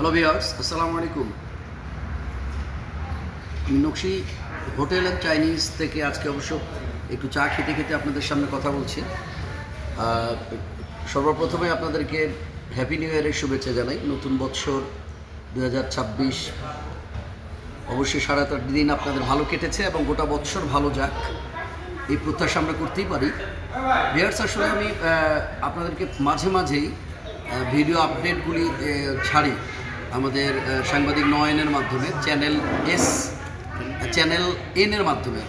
Hello viewers আসসালামু আলাইকুম আমি নকশি হোটেল অ্যান্ড চাইনিজ থেকে আজকে অবশ্য একটু চা খেতে খেতে আপনাদের সামনে কথা বলছি। সর্বপ্রথমে আপনাদেরকে হ্যাপি নিউ ইয়ারের শুভেচ্ছা জানাই। নতুন বৎসর দু অবশ্যই সাড়ে আট দিন আপনাদের ভালো কেটেছে এবং গোটা বৎসর ভালো যাক। এই প্রত্যাশা আমরা করতেই পারি। ভিয়ার্স আসলে আমি আপনাদেরকে মাঝে মাঝেই ভিডিও আপডেটগুলি ছাড়ি। আমাদের সাংবাদিক নয়নের মাধ্যমে, চ্যানেল এস, চ্যানেল এন এর মাধ্যমে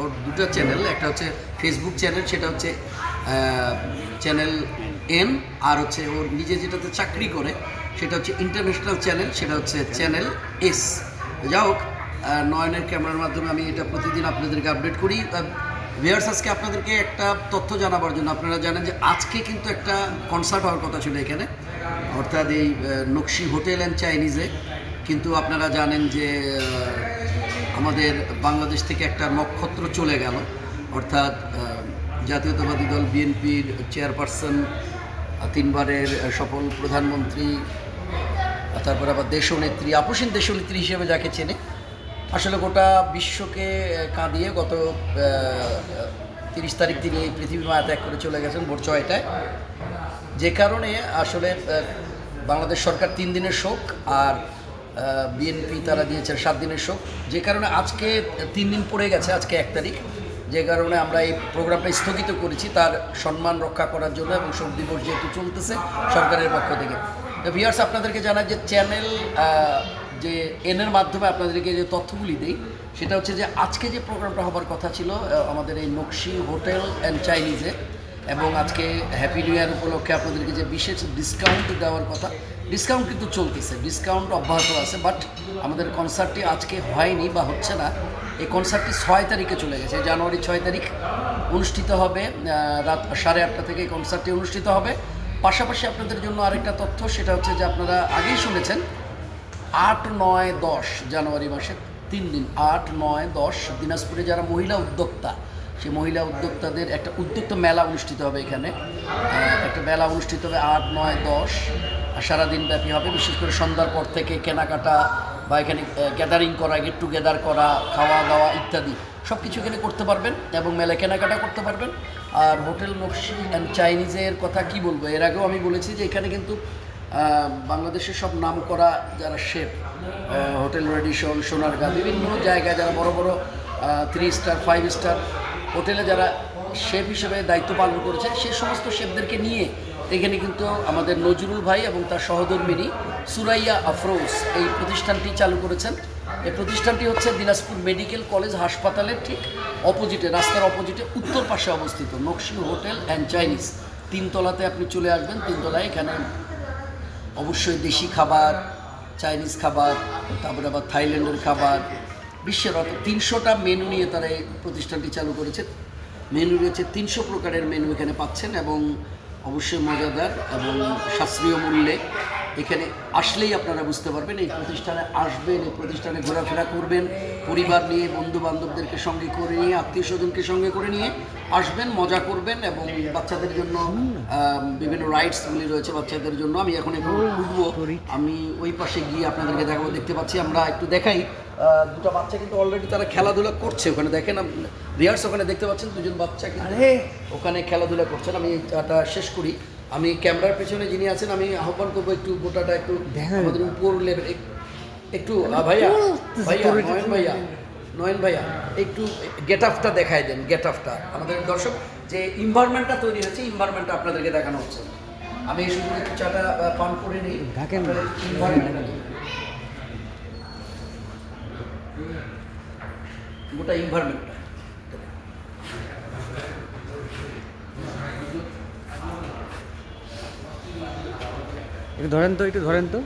ওর দুটো চ্যানেল, একটা হচ্ছে ফেসবুক চ্যানেল, সেটা হচ্ছে চ্যানেল এন, আর হচ্ছে ওর নিজে যেটাতে চাকরি করে, সেটা হচ্ছে ইন্টারন্যাশনাল চ্যানেল, সেটা হচ্ছে চ্যানেল এস। যা হোক নয়নের ক্যামেরার মাধ্যমে আমি এটা প্রতিদিন আপনাদেরকে আপডেট করি। ভিয়ার্স আজকে আপনাদেরকে একটা তথ্য জানাবার জন্য, আপনারা জানেন যে আজকে কিন্তু একটা কনসার্ট হওয়ার কথা ছিল এখানে। অর্থাৎ এই নকশি হোটেল অ্যান্ড চাইনিজে কিন্তু আপনারা জানেন যে আমাদের বাংলাদেশ থেকে একটা নক্ষত্র চলে গেল। অর্থাৎ জাতীয়তাবাদী দল বিএনপির চেয়ারপারসন, তিনবারের সফল প্রধানমন্ত্রী, তারপর আবার দেশনেত্রী আপসীন দেশনেত্রী হিসেবে যাকে চেনে। আসলে গোটা বিশ্বকে কাঁদিয়ে গত তিরিশ তারিখ তিনি এই পৃথিবী মায়া ত্যাগ করে চলে গেছেন ভোর ছয়টায়। যে কারণে আসলে বাংলাদেশ সরকার তিন দিনের শোক আর বিএনপি তারা দিয়েছে সাত দিনের শোক। যে কারণে আজকে তিন দিন পড়ে গেছে, আজকে এক তারিখ। যে কারণে আমরা এই প্রোগ্রামটা স্থগিত করেছি তার সম্মান রক্ষা করার জন্য এবং শোক দিবস যেহেতু চলতেছে সরকারের পক্ষ থেকে। তো ভিয়ার্স আপনাদেরকে জানাই যে চ্যানেল যে এনের মাধ্যমে আপনাদেরকে যে তথ্যগুলি দিই, সেটা হচ্ছে যে আজকে যে প্রোগ্রামটা হবার কথা ছিল আমাদের এই নকশি হোটেল অ্যান্ড চাইনিজে এবং আজকে হ্যাপি নিউ ইয়ার উপলক্ষে আপনাদেরকে যে বিশেষ ডিসকাউন্ট দেওয়ার কথা ডিসকাউন্ট কিন্তু চলতেছে ডিসকাউন্ট অব্যাহত আছে বাট আমাদের কনসার্টটি আজকে হয়নি বা হচ্ছে না। এই কনসার্টটি ছয় তারিখে চলে গেছে জানুয়ারি ছয় তারিখ অনুষ্ঠিত হবে রাত সাড়ে আটটা থেকে এই কনসার্টটি অনুষ্ঠিত হবে। পাশাপাশি আপনাদের জন্য আরেকটা তথ্য, সেটা হচ্ছে যে আপনারা আগেই শুনেছেন, আট, নয়, দশ জানুয়ারি মাসে তিন দিন, আট, নয়, দশ দিনাজপুরে যারা মহিলা উদ্যোক্তা সেই মহিলা উদ্যোক্তাদের একটা উদ্যোক্তা মেলা অনুষ্ঠিত হবে এখানে। একটা মেলা অনুষ্ঠিত হবে আট, নয়, দশ সারাদিন ব্যাপী হবে। বিশেষ করে সন্ধ্যার পর থেকে কেনাকাটা বা এখানে গ্যাদারিং করা গেট টুগেদার করা, খাওয়া দাওয়া ইত্যাদি সব কিছু এখানে করতে পারবেন এবং মেলা কেনাকাটা করতে পারবেন। আর হোটেল নকশি অ্যান্ড চাইনিজের কথা কি বলব? এর আগেও আমি বলেছি যে এখানে কিন্তু বাংলাদেশের সব নাম করা যারা শেফ হোটেল রেডিশন, সোনারগাঁ, বিভিন্ন জায়গায় যারা বড় বড় থ্রি স্টার ফাইভ স্টার হোটেলে যারা শেফ হিসেবে দায়িত্ব পালন করেছে সে সমস্ত শেফদেরকে নিয়ে এখানে কিন্তু আমাদের নজরুল ভাই এবং তার সহধর্মিনী সুরাইয়া আফরোজ এই প্রতিষ্ঠানটি চালু করেছেন। এই প্রতিষ্ঠানটি হচ্ছে দিনাজপুর মেডিকেল কলেজ হাসপাতালের ঠিক অপোজিটে, রাস্তার অপোজিটে, উত্তর পাশে অবস্থিত নকশি হোটেল অ্যান্ড চাইনিজ। তিনতলাতে আপনি চলে আসবেন, তিনতলায় এখানে অবশ্যই দেশি খাবার, চাইনিজ খাবার, তারপরে আবার থাইল্যান্ডের খাবার বিশ্বের অত তিনশোটা মেনু নিয়ে তারা এই প্রতিষ্ঠানটি চালু করেছে। মেনু রয়েছে তিনশো প্রকারের মেনু এখানে পাচ্ছেন এবং অবশ্যই মজাদার এবং সাশ্রয় মূল্যে এখানে আসলেই আপনারা বুঝতে পারবেন এই প্রতিষ্ঠানে আসবেন এই প্রতিষ্ঠানে ঘোরাফেরা করবেন পরিবার নিয়ে বন্ধু বান্ধবদেরকে সঙ্গে করে নিয়ে আত্মীয় স্বজনকে সঙ্গে করে নিয়ে আসবেন মজা করবেন এবং বাচ্চাদের জন্য বিভিন্ন রাইডসগুলি রয়েছে বাচ্চাদের জন্য। আমি এখন একটু উঠবো। আমি ওই পাশে গিয়ে আপনাদেরকে দেখাবো। দেখতে পাচ্ছি আমরা একটু দেখাই। দুটো বাচ্চা কিন্তু অলরেডি তারা খেলাধুলা করছে ওখানে। দেখেন রিহার্স ওখানে দেখতে পাচ্ছেন দুজন বাচ্চা কিন্তু ওখানে খেলাধুলা করছেন। আমি এটা শেষ করি। আমি ক্যামেরার পেছনে যিনি আছেন আমি আহ্বান করব একটু গোটাটা একটু আমাদের উপর লেভেল একটু ভাইয়া ভাইয়া নয়ন ভাইয়া নয়ন ভাইয়া একটু গেট আপটা দেখাই দেন গেট আপটা আমাদের দর্শক যে ইনভারমেন্টটা তৈরি হচ্ছে ইনভারমেন্টটা আপনাদেরকে দেখানো হচ্ছে। আমি শুধু একটু চাটা পান করে নিই। ঢাকেন। ইনভারমেন্টটা গোটা ইনভারমেন্টটা একটু ধরেন তো, একটু ধরেন তো।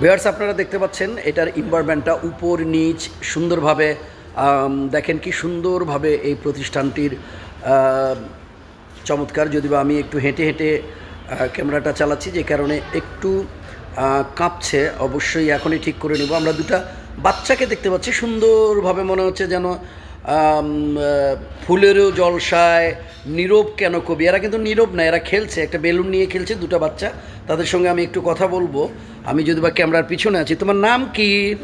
ভিউয়ার্স আপনারা দেখতে পাচ্ছেন, এটার ইনভারমেন্টটা উপর নিচ, সুন্দরভাবে দেখেন কি সুন্দরভাবে এই প্রতিষ্ঠানটির চমৎকার। যদি বা আমি একটু হেঁটে হেঁটে ক্যামেরাটা চালাচ্ছি, যে কারণে একটু কাঁপছে। অবশ্যই এখনই ঠিক করে নেব। আমরা দুটা বাচ্চাকে দেখতে পাচ্ছি। সুন্দরভাবে মনে হচ্ছে যেন ফুলেরও জলসায় নীরব কেন কবি? এরা কিন্তু নীরব না এরা খেলছে। একটা বেলুন নিয়ে খেলছে দুটো বাচ্চা। তাদের সঙ্গে আমি একটু কথা বলব। আমি যদি বা ক্যামেরার পিছনে আছি তোমার নাম কি?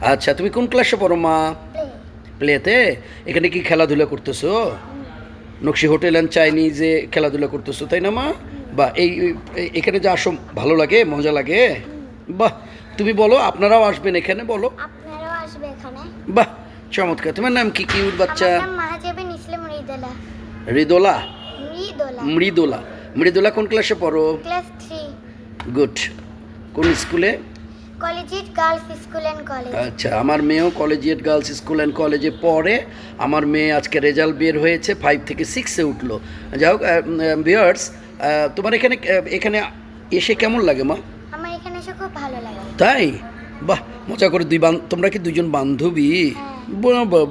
আচ্ছা তুমি কোন ক্লাসে পড়ো মা? প্লেতে? এখানে কি খেলাধুলা করতেছো? নকশি হোটেল অ্যান্ড চাইনিজে খেলাধুলা করতেছো তাই না মা? বা এই- এখানে যে আসো ভালো লাগে মজা লাগে? বাহ! তুমি বলো আপনারাও আসবেন এখানে বলো। আপনারাও আসবে এখানে। বাহ চমৎকার। তোমার নাম কি কিউট বাচ্চা? মাহাজাবিন ইসলাম মৃদুলা। মৃদুলা? মৃদুলা। মৃদুলা। কোন ক্লাসে পড়ো? ক্লাস গুড কোন স্কুলে collegiate girls school and college. আচ্ছা আমার মেয়েও কলেজিয়েট গার্লস স্কুল অ্যান্ড কলেজে পড়ে। আমার মেয়ে আজকে রেজাল্ট বের হয়েছে ফাইভ থেকে সিক্সে উঠল। যাই হোক বিয়ার্স তোমার এখানে এখানে এসে কেমন লাগে মা? এসে খুব ভালো লাগে। তাই? বাহ মজা করে দুই বান তোমরা কি দুজন বান্ধবী?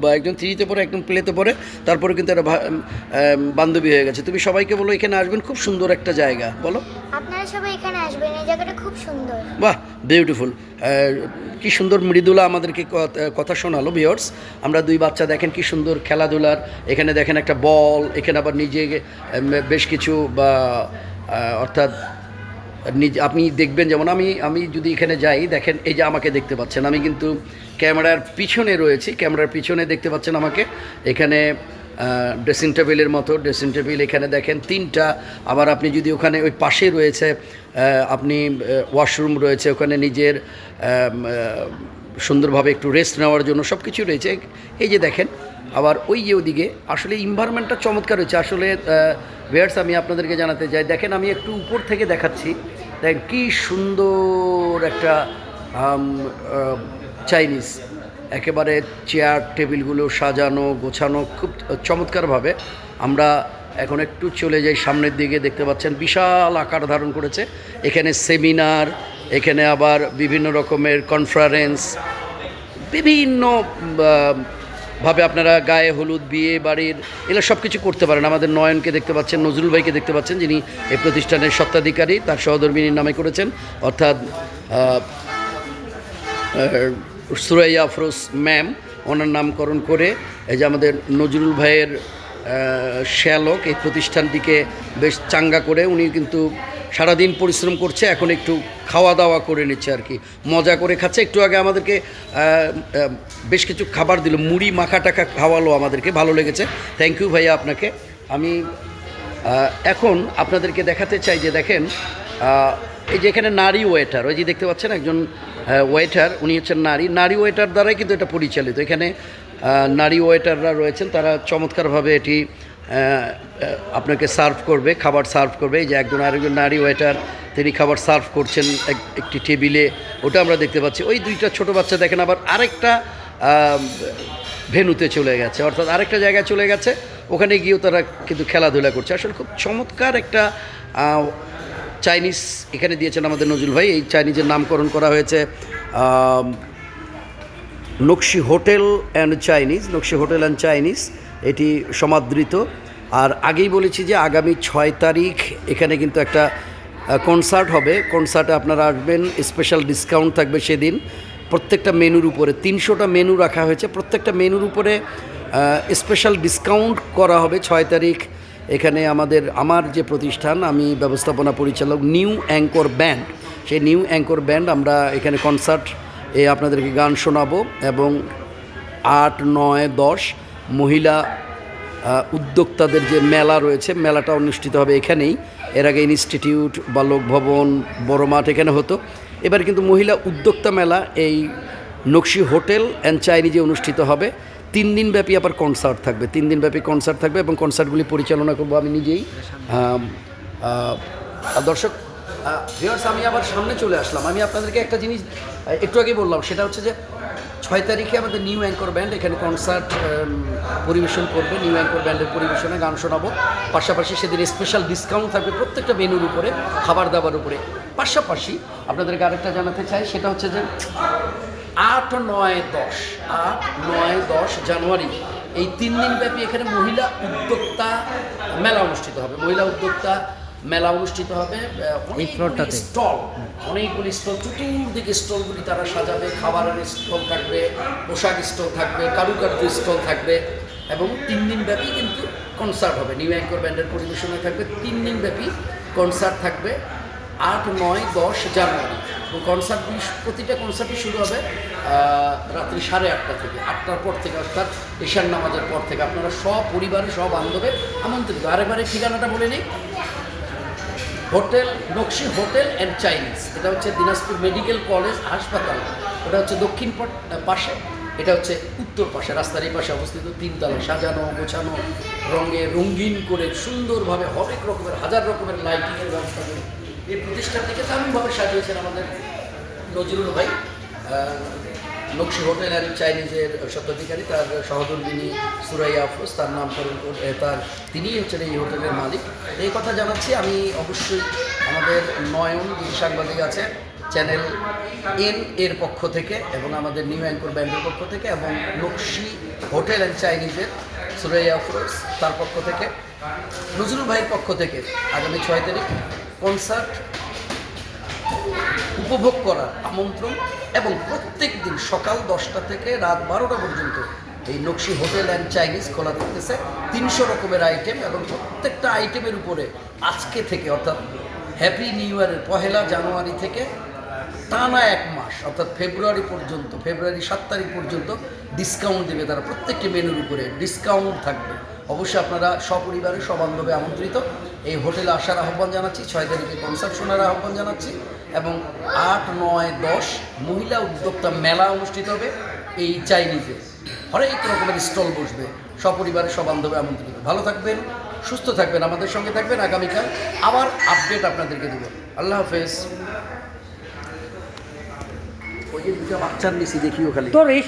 বাহ, একজন থ্রিতে পড়ে একজন প্লেতে পড়ে তারপরে কিন্তু একটা বান্ধবী হয়ে গেছে। তুমি সবাইকে বলো এখানে আসবেন খুব সুন্দর একটা জায়গা বলো। আপনারা সবাই এখানে আসবেন এই জায়গাটা খুব সুন্দর। বাহ বিউটিফুল কি সুন্দর মৃদুলা আমাদেরকে কথা- কথা শোনালো ভিওর্স আমরা দুই বাচ্চা দেখেন কি সুন্দর খেলাধুলার এখানে দেখেন একটা বল এখানে আবার নিজে বেশ কিছু বা অর্থাৎ নিজে আপনি দেখবেন, যেমন আমি আমি যদি এখানে যাই, দেখেন, এই যে আমাকে দেখতে পাচ্ছেন। আমি কিন্তু ক্যামেরার পিছনে রয়েছি, ক্যামেরার পিছনে দেখতে পাচ্ছেন আমাকে। এখানে ড্রেসিং টেবিলের মতো ড্রেসিং টেবিল এখানে দেখেন তিনটা। আবার আপনি যদি ওখানে ওই পাশে রয়েছে আপনি ওয়াশরুম রয়েছে, ওখানে নিজের সুন্দরভাবে একটু রেস্ট নেওয়ার জন্য সব কিছু রয়েছে। এই যে দেখেন, আবার ওই যে ওদিকে, আসলে ইনভায়রনমেন্টটা চমৎকার হয়েছে। আসলে ভিয়ার্স আমি আপনাদেরকে জানাতে চাই, দেখেন, আমি একটু উপর থেকে দেখাচ্ছি। দেখেন কি সুন্দর একটা চাইনিজ একেবারে চেয়ার টেবিলগুলো সাজানো, গোছানো খুব চমৎকারভাবে। আমরা এখন একটু চলে যাই সামনের দিকে, দেখতে পাচ্ছেন বিশাল আকার ধারণ করেছে। এখানে সেমিনার এখানে আবার বিভিন্ন রকমের কনফারেন্স বিভিন্ন ভাবে আপনারা গায়ে হলুদ, বিয়ে, বাড়ির, এগুলো সব কিছু করতে পারেন। আমাদের নয়নকে দেখতে পাচ্ছেন, নজরুল ভাইকে দেখতে পাচ্ছেন, যিনি এই প্রতিষ্ঠানের সত্ত্বাধিকারী তার সহধর্মিনীর নামে করেছেন। অর্থাৎ সুরাইয়া আফরোজ ম্যাম, ওনার নামকরণ করে এই যে আমাদের নজরুল ভাইয়ের শ্যালক এই প্রতিষ্ঠানটিকে বেশ চাঙ্গা করে উনি কিন্তু সারাদিন পরিশ্রম করছে, এখন একটু খাওয়া দাওয়া করে নিচ্ছে আর কি। মজা করে খাচ্ছে। একটু আগে আমাদেরকে বেশ কিছু খাবার দিল। মুড়ি, মাখা টাকা খাওয়ালো আমাদেরকে, ভালো লেগেছে। থ্যাংক ইউ ভাইয়া আপনাকে। আমি এখন আপনাদেরকে দেখাতে চাই যে দেখেন এই যে এখানে নারী ওয়েটার ওই যে দেখতে পাচ্ছেন একজন ওয়েটার উনি হচ্ছেন নারী। নারী ওয়েটার দ্বারাই কিন্তু এটা পরিচালিত। এখানে নারী ওয়েটাররা রয়েছেন, তারা চমৎকারভাবে এটি আপনাকে সার্ভ করবে, খাবার সার্ভ করবে। এই যে একজন আরেকজন নারী ওয়েটার, তিনি খাবার সার্ভ করছেন এক- একটি টেবিলে। ওটা আমরা দেখতে পাচ্ছি। ওই দুইটা ছোট বাচ্চা দেখেন, আবার আরেকটা ভেনুতে চলে গেছে। অর্থাৎ আরেকটা জায়গায় চলে গেছে। ওখানে গিয়েও তারা কিন্তু খেলাধুলা করছে। আসলে খুব চমৎকার একটা চাইনিজ এখানে দিয়েছেন আমাদের নজরুল ভাই। এই চাইনিজের নামকরণ করা হয়েছে Nakshi hotel and Chinese, Nakshi hotel and Chinese. এটি সমাদৃত। আর আগেই বলেছি যে আগামী ছয় তারিখ এখানে কিন্তু একটা কনসার্ট হবে। কনসার্টে আপনারা আসবেন স্পেশাল ডিসকাউন্ট থাকবে সেদিন। প্রত্যেকটা মেনুর উপরে, তিনশোটা মেনু রাখা হয়েছে। প্রত্যেকটা মেনুর উপরে স্পেশাল ডিসকাউন্ট করা হবে ছয় তারিখ। এখানে আমাদের, আমার যে প্রতিষ্ঠান, আমি ব্যবস্থাপনা পরিচালক নিউ অ্যাঙ্কর ব্যান্ড সেই নিউ অ্যাঙ্কর ব্যান্ড আমরা এখানে কনসার্ট এ আপনাদেরকে গান শোনাবো এবং আট, নয়, দশ মহিলা উদ্যোক্তাদের যে মেলা রয়েছে মেলাটা অনুষ্ঠিত হবে এখানেই। এর আগে ইনস্টিটিউট, বালক ভবন বড় মাঠ এখানে হতো। এবার কিন্তু মহিলা উদ্যোক্তা মেলা, এই নকশি হোটেল অ্যান্ড চাইনিজে অনুষ্ঠিত হবে। তিন দিন ব্যাপী আবার কনসার্ট থাকবে। তিন দিন ব্যাপী কনসার্ট থাকবে এবং কনসার্টগুলি পরিচালনা করব আমি নিজেই। দর্শক আমি আবার সামনে চলে আসলাম। আমি আপনাদেরকে একটা জিনিস একটু আগে বললাম, সেটা হচ্ছে যে ছয় তারিখে আমাদের নিউ অ্যাঙ্কর ব্যান্ড এখানে কনসার্ট পরিবেশন করবে। নিউ অ্যাঙ্কর ব্যান্ডের পরিবেশনে গান শোনাবো। পাশাপাশি সেদিন স্পেশাল ডিসকাউন্ট থাকবে প্রত্যেকটা মেনুর উপরে, খাবার দাবার উপরে। পাশাপাশি আপনাদেরকে আরেকটা জানাতে চাই, সেটা হচ্ছে যে আট, নয়, দশ, আট, নয়, দশ জানুয়ারি এই তিন দিন ব্যাপী এখানে মহিলা উদ্যোক্তা মেলা অনুষ্ঠিত হবে। মহিলা উদ্যোক্তা মেলা অনুষ্ঠিত হবে অনেকগুলি স্টল অনেকগুলি স্টল চতুর্দিকে স্টলগুলি তারা সাজাবে খাবারের স্টল থাকবে পোশাক স্টল থাকবে কারুকার্য স্টল থাকবে এবং তিন দিন ব্যাপী কিন্তু কনসার্ট হবে। নিউ অ্যাঙ্কর ব্যান্ডের পরিবেশনে থাকবে তিন দিন ব্যাপী কনসার্ট থাকবে আট নয় দশ জানুয়ারি। এবং কনসার্টগুলি প্রতিটা কনসার্টই শুরু হবে রাত্রি সাড়ে আটটা থেকে আটটার পর থেকে অর্থাৎ ঈশান নামাজের পর থেকে। আপনারা সব পরিবারে সব বান্ধবে আমন্ত্রিত। আরেকবারে ঠিকানাটা বলে নিই হোটেল নকশি হোটেল অ্যান্ড চাইনিজ এটা হচ্ছে দিনাজপুর মেডিকেল কলেজ হাসপাতাল। ওটা হচ্ছে দক্ষিণ পাশে। এটা হচ্ছে উত্তর পাশে। রাস্তার এই পাশে অবস্থিত। তিনতলা সাজানো, গোছানো, রঙে রঙিন করে সুন্দরভাবে হরেক রকমের, হাজার রকমের লাইটিংয়ের ব্যবস্থা করে এই প্রতিষ্ঠানটিকে দারুণভাবে সাজিয়েছেন আমাদের নজরুল ভাই। নকশি হোটেল অ্যান্ড চাইনিজের স্বত্বাধিকারী, তার সহধর্মিনী সুরাইয়া আফরোজ, তার নামকরণ করে- তার তিনিই হচ্ছেন এই হোটেলের মালিক। এই কথা জানাচ্ছি, আমি অবশ্যই আমাদের নয়ন সাংবাদিক আছে চ্যানেল এন এর পক্ষ থেকে এবং আমাদের নিউ অ্যাঙ্কর ব্যান্ডের পক্ষ থেকে এবং নকশি হোটেল অ্যান্ড চাইনিজের সুরাইয়া আফরোজ তার পক্ষ থেকে, নজরুল ভাইয়ের পক্ষ থেকে আগামী ছয় তারিখ কনসার্ট উপভোগ করার আমন্ত্রণ এবং প্রত্যেক দিন সকাল দশটা থেকে রাত বারোটা পর্যন্ত এই নকশি হোটেল অ্যান্ড চাইনিজ খোলা থাকতেছে। তিনশো রকমের আইটেম এবং প্রত্যেকটা আইটেমের উপরে আজকে থেকে, অর্থাৎ হ্যাপি নিউ ইয়ারের পহেলা জানুয়ারি থেকে টানা এক মাস, অর্থাৎ ফেব্রুয়ারি পর্যন্ত ফেব্রুয়ারি সাত তারিখ পর্যন্ত ডিসকাউন্ট দেবে তারা। প্রত্যেকটি মেনুর উপরে ডিসকাউন্ট থাকবে। অবশ্যই আপনারা সপরিবারে সবান্ধবে আমন্ত্রিত। এই হোটেলে আসার আহ্বান জানাচ্ছি ছয় তারিখে কনসার্ট শোনার আহ্বান জানাচ্ছি এবং আট নয় দশ মহিলা উদ্যোক্তা মেলা অনুষ্ঠিত হবে এই চাইনিজে। হরেক রকমের স্টল বসবে সপরিবারে সবান্ধবে আমন্ত্রিত। ভালো থাকবেন সুস্থ থাকবেন আমাদের সঙ্গে থাকবেন। আগামীকাল আবার আপডেট আপনাদেরকে দেবো। আল্লাহ হাফেজ। ওই যে দুটো বাচ্চার নিচে দেখিও খালি। তোর এই